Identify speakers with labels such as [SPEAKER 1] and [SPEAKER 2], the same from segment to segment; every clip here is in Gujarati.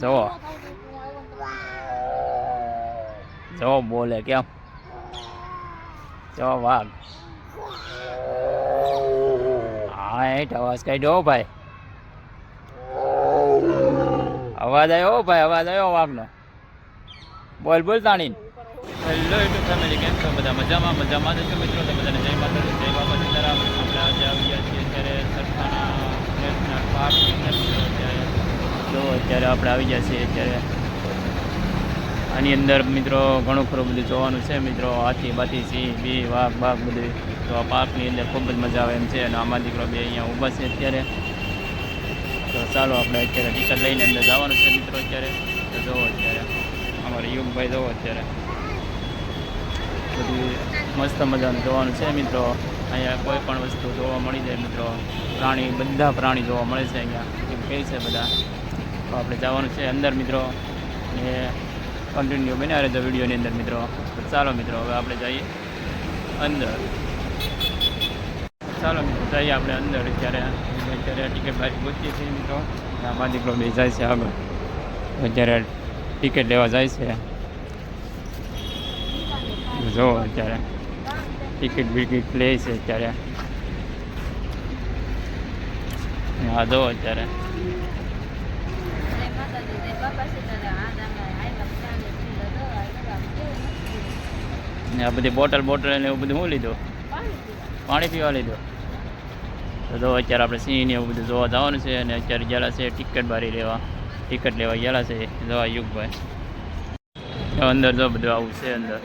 [SPEAKER 1] જુઓ જુઓ બોલે કેમ જો વાઘ હા એ અવાજ કાઢ્યો હો ભાઈ અવાજ આવ્યો હો ભાઈ અવાજ આવ્યો વાઘનો બોલ બોલ તાણી હેલો યુટ્યુબ ફેમિલી કેમ છો બધા મજામાં મજામાં જ છો મિત્રો તો બધાને જય માતાજી જય બાબા સીતારામ આપણે આજે આવી ગયા છીએ ત્યારે સરખાના નેશનલ પાર્ક અત્યારે જો અત્યારે આપણે આવી ગયા છીએ અત્યારે. આની અંદર મિત્રો ઘણું ખરું બધું જોવાનું છે. મિત્રો હાથી, બાથી, સિંહ, બી, વાઘ, બાઘ બધું. તો આ પાર્કની અંદર ખૂબ જ મજા આવે એમ છે. અને આમાં દીકરો બે અહીંયા ઊભા છે અત્યારે. તો ચાલો આપણે અત્યારે ટિકિટ લઈને અંદર જવાનું છે મિત્રો અત્યારે. તો જુઓ અત્યારે. અમારે યુગભાઈ જુઓ અત્યારે. બધું મસ્ત મજાનું જોવાનું છે મિત્રો. અહીંયા કોઈ પણ વસ્તુ જોવા મળી જાય મિત્રો. પ્રાણી, બધા પ્રાણી જોવા મળે છે અહીંયા. એમ કહે છે બધા. તો આપણે જવાનું છે અંદર મિત્રો. ને કન્ટિન્યુ બન્યા રહેજો વિડીયોની અંદર મિત્રો. ચાલો મિત્રો, હવે આપણે જઈએ અંદર. ચાલો મિત્રો, જઈએ આપણે અંદર. અત્યારે અત્યારે ટિકિટ બારી પહોંચીએ છીએ મિત્રો. આમાં દીકરો બે જાય છે આગળ. અત્યારે ટિકિટ લેવા જાય છે. જો અત્યારે ટિકિટ બિકિટ લે છે અત્યારે. હા જો અત્યારે. ને આ બધી બોટલ બોટલ ને એવું બધું શું લીધું? પાણી પીવા લીધું. તો જો અત્યારે આપણે સિંહ ને એવું બધું જોવા જવાનું છે અને અત્યારે ગયેલા છે ટિકિટ બારી લેવા. ટિકિટ લેવા ગયેલા છે. જોવા યુગભાઈ. અંદર જો બધું આવું છે અંદર.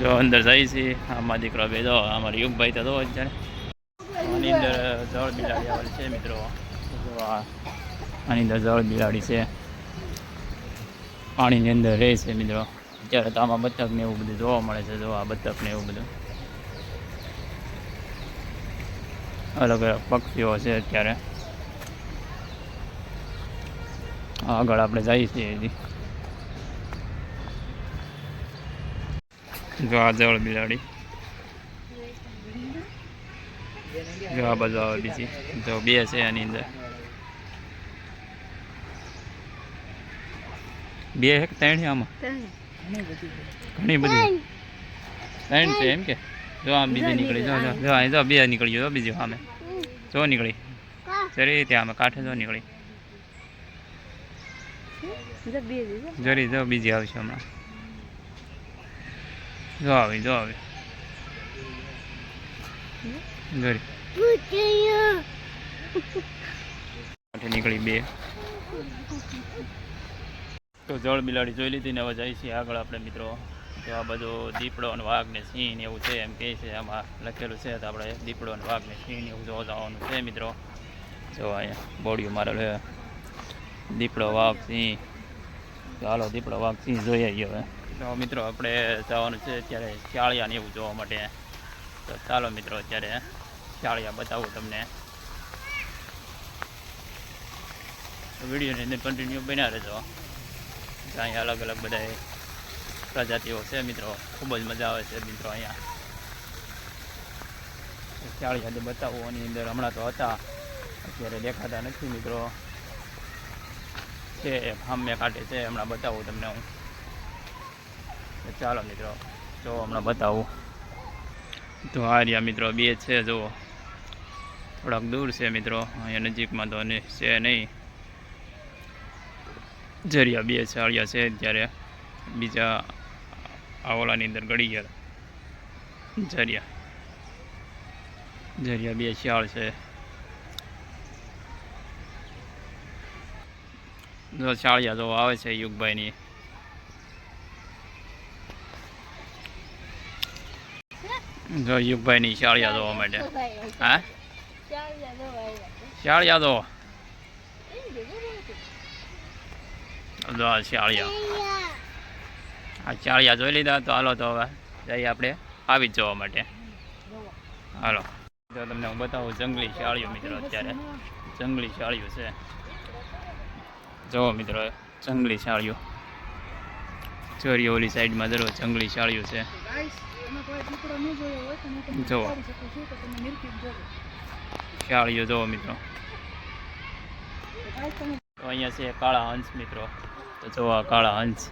[SPEAKER 1] જો અંદર જાય છે. આમાં દીકરો બે જો, અમારે યુગભાઈ તો અત્યારે. આની અંદર જળ બિલાડી આવેલી છે મિત્રો. આની અંદર જળ બિલાડી છે. પાણીની અંદર રહે છે મિત્રો. અત્યારે તો આમાં બતક ને એવું બધું જોવા મળે છે જોવા બતક ને એવું બધું. અલગ અલગ પક્ષીઓ છે અત્યારે. આગળ આપણે જઈએ છીએ હજી. જો જળ બિલાડી. જો આ બાજુ બીજી. જો બે છે આની અંદર. બે એક ત્રણ આમાં? ઘણી બધી. ત્રણ. છે એમ કે? જો આમ બીજી નીકળી જો જો જો અહીં જો બે નીકળી જો બીજી સામે જો નીકળી. જરી ત્યાં આમે કાંઠે જો નીકળી. જરી જો બીજી આવશે હમણાં. જો આવી જો આવી. જરી. કાંઠે નીકળી બે. તો જળ બિલાડી જોઈ લીધી ને હવે જાય છે આગળ આપણે મિત્રો. તો આ બધું દીપડો અને વાઘ ને સિંહ ને એવું છે, એમ કહે છે, આમાં લખેલું છે તો આપણે દીપડો અને વાઘ ને સિંહ ને એવું જોવા જવાનું છે મિત્રો. જો અહીંયા બોડીયું મારેલું છે. દીપડો, વાઘ, સિંહ. ચાલો દીપડો, વાઘ, સિંહ જોઈ આવીએ હવે. તો મિત્રો આપણે જવાનું છે અત્યારે શાળિયા ને એવું જોવા માટે. તો ચાલો મિત્રો અત્યારે શાળિયા બતાવું તમને. વિડીયોની અંદર કન્ટિન્યુ બન્યા રહેજો. અહીંયા અલગ અલગ બધા પ્રજાતિઓ છે, મિત્રો. ખૂબ જ મજા આવે છે, મિત્રો, અહીંયા. ચાળી સાથે બતાવું એની અંદર હમણાં તો હતા. અત્યારે દેખાતા નથી, મિત્રો. છે સામે કાંઠે છે, હમણાં બતાવું તમને હું. ચાલો, મિત્રો. જો, હમણાં બતાવું. તો આ રહ્યા, મિત્રો, બે છે, જુઓ. થોડાક દૂર છે, મિત્રો. અહીંયા નજીકમાં તો છે નહીં. જરિયા બે ચાળિયા છે ત્યારે બીજા આ ઓલાની અંદર ગળી ગયા જરિયા. જરિયા બે શિયાળ છે. જો શાળિયા જો આવે છે યુગભાઈની. જો યુગભાઈની શાળિયા જોવા માટે. હા? શાળિયા જો. આ શિયાળિયા આ ચાળિયા જોઈ લીધા, તો હાલો તો હવે જઈએ આપણે આવી જ જોવા માટે. હાલો. તો તમને હું બતાવું, જંગલી શાળીઓ મિત્રો અત્યારે. જંગલી શાળીઓ છે. જુઓ મિત્રો, જંગલી શાળીઓ ચોરી ઓલી સાઈડમાં જરો જંગલી શાળીઓ છે. જુઓ. શિયાળીઓ જોવો મિત્રો. તો અહીંયા છે કાળા હંસ મિત્રો. તો જો આ કાળા હંસ.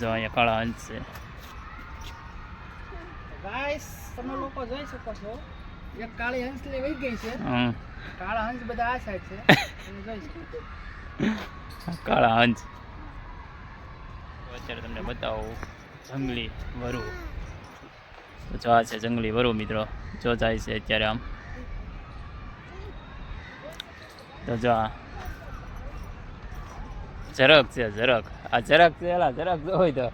[SPEAKER 1] જો અહીંયા કાળા હંસ છે.
[SPEAKER 2] તમે લોકો જોઈ શકો છો. એક કાળી હંસલી વહી ગઈ છે. કાળા હંસ બધા આ સાઈડ છે. તમે જોઈ શકો
[SPEAKER 1] કાળા હંસ. અત્યારે તમને બતાવું. જંગલી વરુ. તો જો આ છે જંગલી વરુ મિત્રો. જો જાય છે અત્યારે આમ. તો જો આ. ઝરક છે ઝરક આ ઝરક છે, એલા જો હોય તો.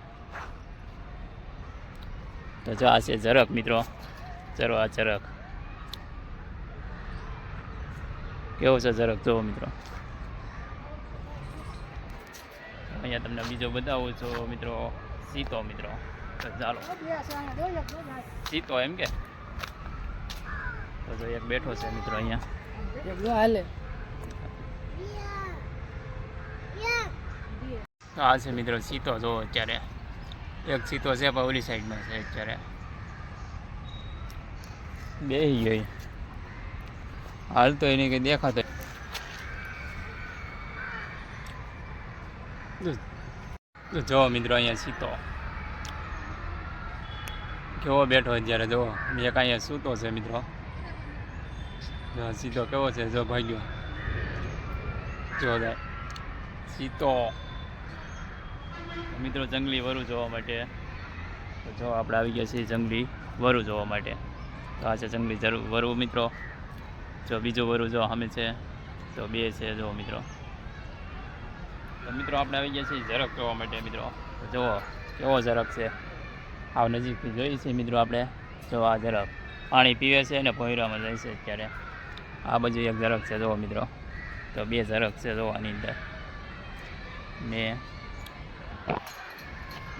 [SPEAKER 1] તો જો આ છે ઝરક મિત્રો. ચલો આ ઝરક કેવો છે ઝરક જો મિત્રો. અહીંયા તમને બીજો બતાવું છું, મિત્રો. સીતો, મિત્રો. ચાલો. સીતો એમ કે? તો જો એક બેઠો છે, મિત્રો, અહીંયા.
[SPEAKER 2] હાલે.
[SPEAKER 1] તો આ છે મિત્રો સીતો જો અત્યારે. એક સીતો છે પણ ઓલી સાઈડમાં છે અત્યારે. બે ગઈ. હાલ તો એને કંઈ દેખાતો જો- મિત્રો અહીંયા સીતો કેવો બેઠો અત્યારે, જો. એક અહીંયા સૂતો છે મિત્રો. જો સીતો કેવો છે, જો ભાગ્યો. જો સીતો મિત્રો, જંગલી વરુ જોવા માટે. તો જો આપણે આવી ગયા છીએ જંગલી વરુ જોવા માટે. તો આ છે જંગલી જરૂર વરુ મિત્રો. જો બીજું વરુ જો અમે છે, તો બે છે જો મિત્રો. તો મિત્રો, આપણે આવી ગયા છીએ ઝરક જોવા માટે મિત્રો. તો જુઓ, કેવો ઝરક છે. આવ નજીકથી જોઈએ છીએ મિત્રો આપણે. જો આ ઝરક પાણી પીવે છે અને ભોયરામાં જાય છે અત્યારે. આ બાજુ એક ઝરક છે, જુઓ મિત્રો. તો બે ઝરક છે, જુઓ આની અંદર. ને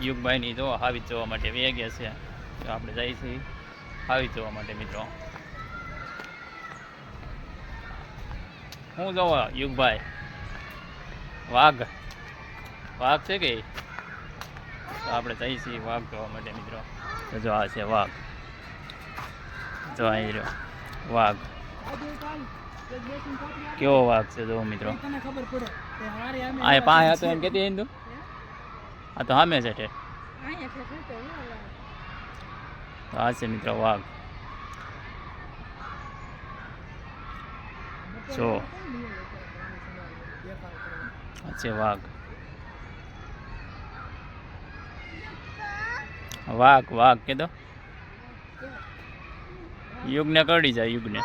[SPEAKER 1] યુગભાઈની જો હાવી જોવા માટે વેગ્યા છે. તો આપણે જઈએ છીએ હાવી જોવા માટે મિત્રો. હું જોવો યુગભાઈ? વાઘ. વાઘ છે કે? તો આપણે જઈએ છીએ વાઘ જોવા માટે મિત્રો. તો જો આ છે વાઘ. જો અહીં રહ્યો વાઘ. કેવો વાઘ છે જો મિત્રો? આ પાસે હતો એમ કેતી હિન્દુ આ તો સામે છે ઠેઠ
[SPEAKER 2] અહીંયા છે શું તો
[SPEAKER 1] તો આ છે મિત્રો વાઘ જો આ છે વાઘ વાઘ વાઘ કે તો યુગને કરડી જાય યુગને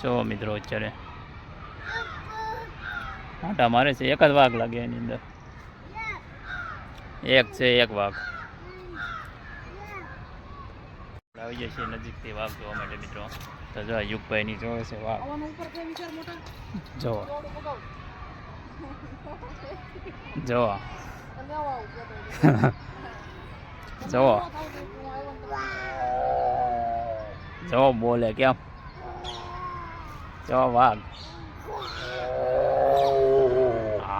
[SPEAKER 1] જો મિત્રો અત્યારે આટા મારે છે એક જ વાઘ લાગે એની અંદર. એક છે એક વાઘ. આવી જાય છે નજીકથી વાઘ જોવા માટે મિત્રો. તો જો યુગભાઈની જોવે છે વાઘ.
[SPEAKER 2] જોવો વિચાર મોટા?
[SPEAKER 1] જો
[SPEAKER 2] દોડો બગાવ
[SPEAKER 1] જો
[SPEAKER 2] અને આવો આવું કહેતો
[SPEAKER 1] જો જો બોલે કેમ? જો વાઘ.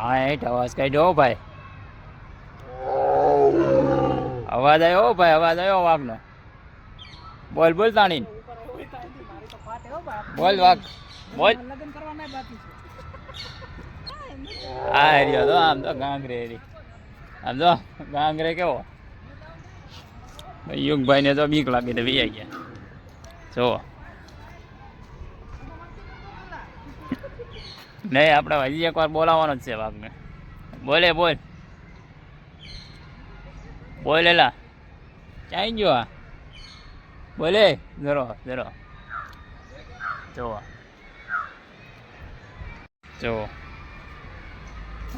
[SPEAKER 1] હા હેઠ અવાજ કાઢ્યો ભાઈ. અવાજ આવ્યો ભાઈ, અવાજ આવ્યો વાઘનો. બોલ બોલ તાણી બોલ વાઘ, બોલ. આ રહ્યો તો, આમ તો ગાંગરે હેરી. આમ તો ગાંગરે કેવો? યુગભાઈ ને તો બીક લાગી તો વી ગયા. જો નહીં, આપણે હજી એકવાર બોલાવવાનો જ છે વાઘને. બોલે, બોલ. બોલ, એલા. ક્યાંય ગયો આ? બોલે જરો જરો જુઓ. જુઓ.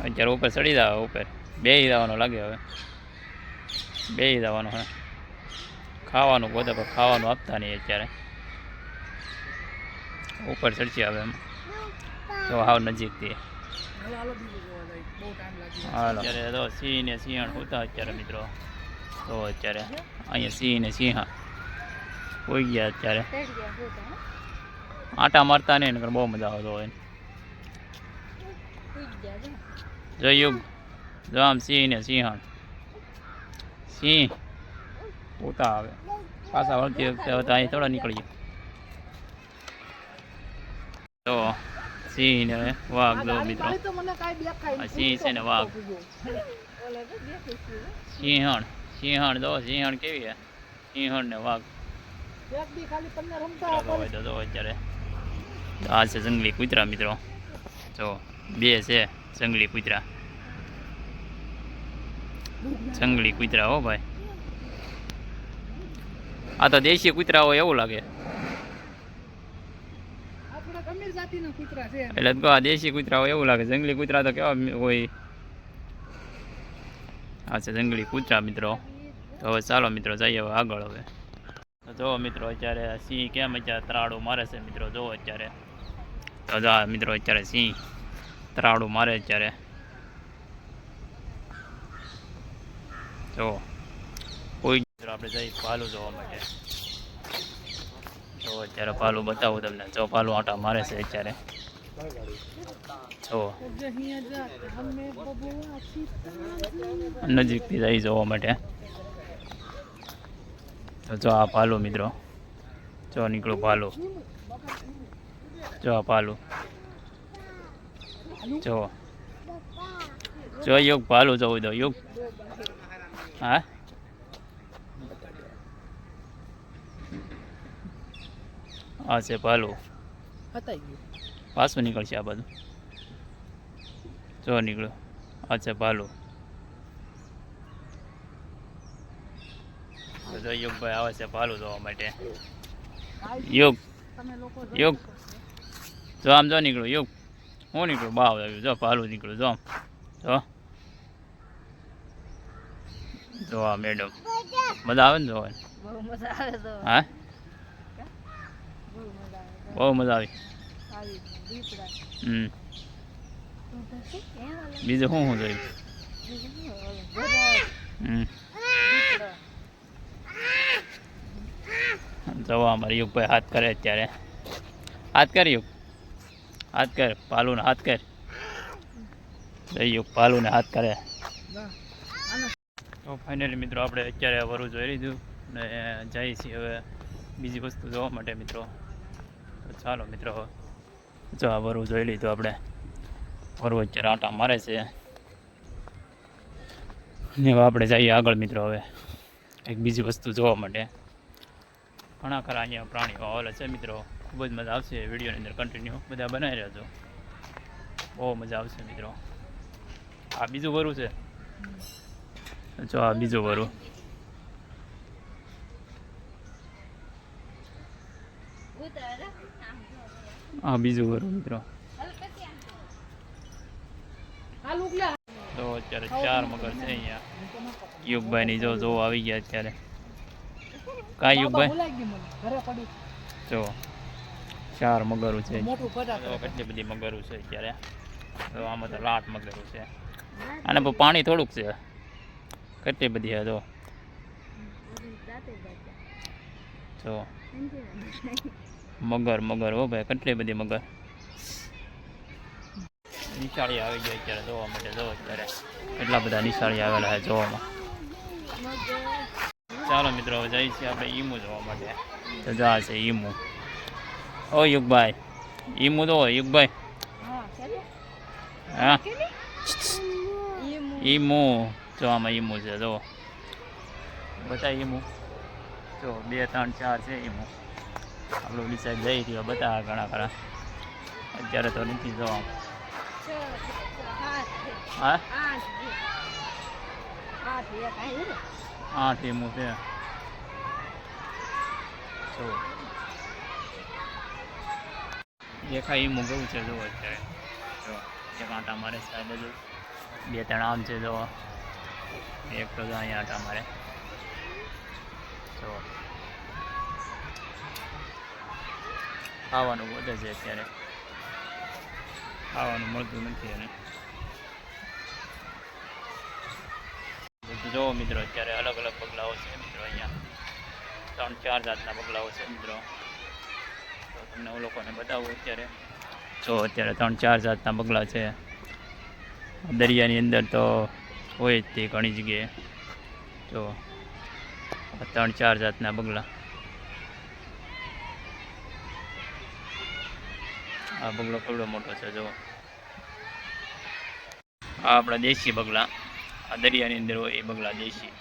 [SPEAKER 1] અત્યારે ઉપર ચડી જાવ ઉપર. બે જવાનો લાગે હવે. બે જવાનો, હે. ખાવાનું પોતે પણ ખાવાનું આપતા નહીં અત્યારે. ઉપર ચડશે હવે એમ. તો હાવ નજીકથી
[SPEAKER 2] હાલો હાલો બીજું જોવા જાય. બહુ ટાઈમ લાગી
[SPEAKER 1] હાલો. અત્યારે તો સિંહ ને સિંહણ હોતા અત્યારે મિત્રો. તો અત્યારે અહીંયા સિંહ ને સિંહ હોઈ ગયા અત્યારે. આટા મારતા નહીં નકર બહુ મજા આવતો હોય. જો યુગ જો આમ સિંહ ને સિંહણ. સિંહ પોતા આવે પાછા વળતી વખતે અહીં થોડા નીકળીએ તો સિંહ ને વાઘ જો મિત્રો આ સિંહ છે ને વાઘ સિંહણ સિંહણ જો સિંહણ કેવી છે સિંહણ ને વાઘ અત્યારે આ છે જંગલી કૂતરા મિત્રો જો બે છે જંગલી કૂતરા જંગલી કૂતરા હો ભાઈ આ તો દેશી કૂતરા હોય એવું લાગે
[SPEAKER 2] આપણા ગંભીર જાતિના કૂતરા છે
[SPEAKER 1] એટલે તો આ દેશી કૂતરા હોય એવું લાગે. જંગલી કૂતરા તો કેવા હોય. આ છે જંગલી કૂતરા મિત્રો. હવે ચાલો મિત્રો, જઈએ હવે આગળ હવે. જો મિત્રો, અત્યારે સિંહ કેમ અત્યારે ત્રાડું મારે છે મિત્રો, જો અત્યારે. તો જો મિત્રો, અત્યારે સિંહ ત્રાડું મારે અત્યારે. જો. કોઈ આપણે જઈ પાલું જોવા માટે. જો, અત્યારે પાલું બતાવું તમને. જો પાલું આટા મારે છે અત્યારે. જો. નજીકથી જઈ જોવા માટે. તો જો આ પાલું મિત્રો. જો નીકળું પાલું જો આ પાલું જો. જો યોગ પાલું જવું દો, યોગ. હા? આ છે ભાલુ
[SPEAKER 2] હતાઈ ગયું.
[SPEAKER 1] પાછું નીકળશે આ બાજુ. જો નીકળ્યું. આ છે ભાલુ જો યોગભાઈ આવે છે ભાલુ જોવા માટે. યોગ યોગ. જો આમ જો નીકળું યોગ. હું નીકળું બાવ આવ્યું જો ભાલુ નીકળું જો આમ. જો. જો આ મેડમ. મજા આવે ને જોવાની હા?
[SPEAKER 2] બહુ મજા આવી.
[SPEAKER 1] હમ. બીજું શું શું જોયું? હમ. જવા અમારે યુગભાઈ હાથ કરે અત્યારે. હાથ કર યુગ. હાથ કર પાલુને હાથ કર. યુગ પાલુને હાથ કરે. તો ફાઇનલી મિત્રો આપણે અત્યારે વરુ જોઈ લીધું ને જઈએ છીએ હવે બીજી વસ્તુ જોવા માટે મિત્રો. ચાલો મિત્રો, જો આ વરુ જોઈ લીધું આપણે. વરુ અત્યારે આંટા મારે છે. ને આપણે જઈએ આગળ મિત્રો હવે, એક બીજી વસ્તુ જોવા માટે. ઘણા ખરા અહીંયા પ્રાણીઓ આવેલા છે મિત્રો. ખૂબ જ મજા આવશે વિડીયોની અંદર કન્ટિન્યુ બધા બનાવી રહેજો બહુ મજા આવશે મિત્રો. આ બીજું વરુ છે. જો આ બીજું વરું. આ બીજું ઘર મિત્રો. તો અત્યારે ચાર મગર છે અહીંયા. યુગભાઈની જો જો આવી ગયા અત્યારે. કાંઈ યુગભાઈ? જો, ચાર મગરું છે. કેટલી બધી મગરું છે અત્યારે. તો આમાં તો લાટ મગરું છે. અને પાણી થોડુંક છે. કેટલી બધી છે, જો. જો. મગર મગર હો ભાઈ, કેટલી બધી મગર? નિશાળી આવી ગઈ અત્યારે જોવા માટે, જો અત્યારે એટલા બધા નિશાળી આવેલા છે જોવામાં. ચાલો મિત્રો, હવે જઈએ છીએ આપણે ઈમુ જોવા માટે. તો જા છે ઈમુ. ઓ યુગભાઈ, ઈમુ તો યુગભાઈ. હા? ઈમુ જો આમાં ઈમુ છે, જો. બધા ઈમુ. જો, બે, ત્રણ, ચાર છે ઈમુ. આપણું ડિસાઈડ જઈ રહ્યો, બતાવે ઘણા ખરા. અત્યારે તો નથી જવા હા? આઠ એમો છે. જો. દેખાય એમો કેવું છે જો અત્યારે. જો એક આંટા મારે છે આ બે ત્રણ આમ છે જો. એક તો અહીંયા આંટા મારે. જો. ખાવાનું વધે છે અત્યારે. ખાવાનું મળતું નથી એને. જુઓ મિત્રો અત્યારે અલગ અલગ બગલાઓ છે મિત્રો અહીંયા. ત્રણ ચાર જાતના બગલાઓ છે મિત્રો. તો તમને હું લોકોને બતાવું અત્યારે. જો અત્યારે ત્રણ ચાર જાતના પગલાં છે. દરિયાની અંદર તો હોય જ તે ઘણી જગ્યાએ. જો ત્રણ ચાર જાતના બગલા આ બગલો કેવડો મોટો છે જો આ આપણા દેશી બગલા. આ દરિયાની અંદર હોય એ બગલા દેશી.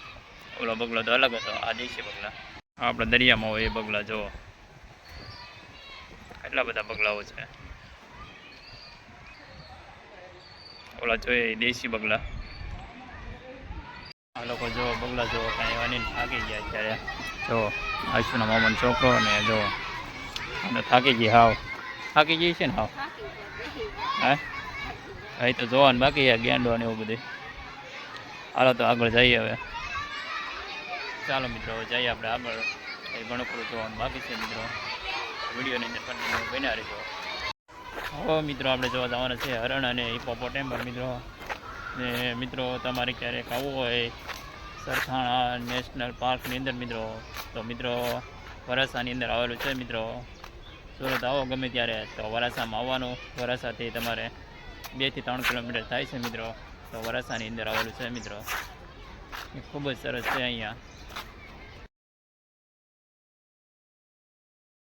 [SPEAKER 1] ઓલો બગલો તો અલગ હતો, આ દેશી બગલા. આપણા દરિયામાં હોય એ બગલા, જુઓ. કેટલા બધા બગલાઓ છે. ઓલા જોઈએ દેશી બગલા. આ લોકો જો બગલા, જુઓ, કાંઈ એવા નહીં, થાકી ગયા અત્યારે. જો આશુના મામાનો છોકરો ને જો થાકી ગઈ હાવ. થાકી ગઈ છે ને હા હે? હા એ તો જોવાનું બાકી છે ગેંડો ને એવું બધું. હાલો તો આગળ જઈએ હવે. ચાલો મિત્રો હવે જઈએ આપણે આગળ. એ ઘણું ખરું જોવાનું બાકી છે મિત્રો. વિડીયોની અંદર કન્ટિન્યુ બન્યા રહેજો. હો મિત્રો આપણે જોવા જવાના છે હરણ અને હિપોપોટેમ્બર મિત્રો. ને મિત્રો તમારે ક્યારેક આવવું હોય સરથાણા નેશનલ પાર્કની અંદર મિત્રો તો મિત્રો વરાસાની અંદર આવેલું છે મિત્રો. સુરત આવો, ગમે ત્યારે તો વરાસામાં આવવાનું. વરાસાથી તમારે બેથી ત્રણ કિલોમીટર થાય છે મિત્રો. તો વરાસાની અંદર આવેલું છે મિત્રો. ખૂબ જ સરસ છે અહીંયા.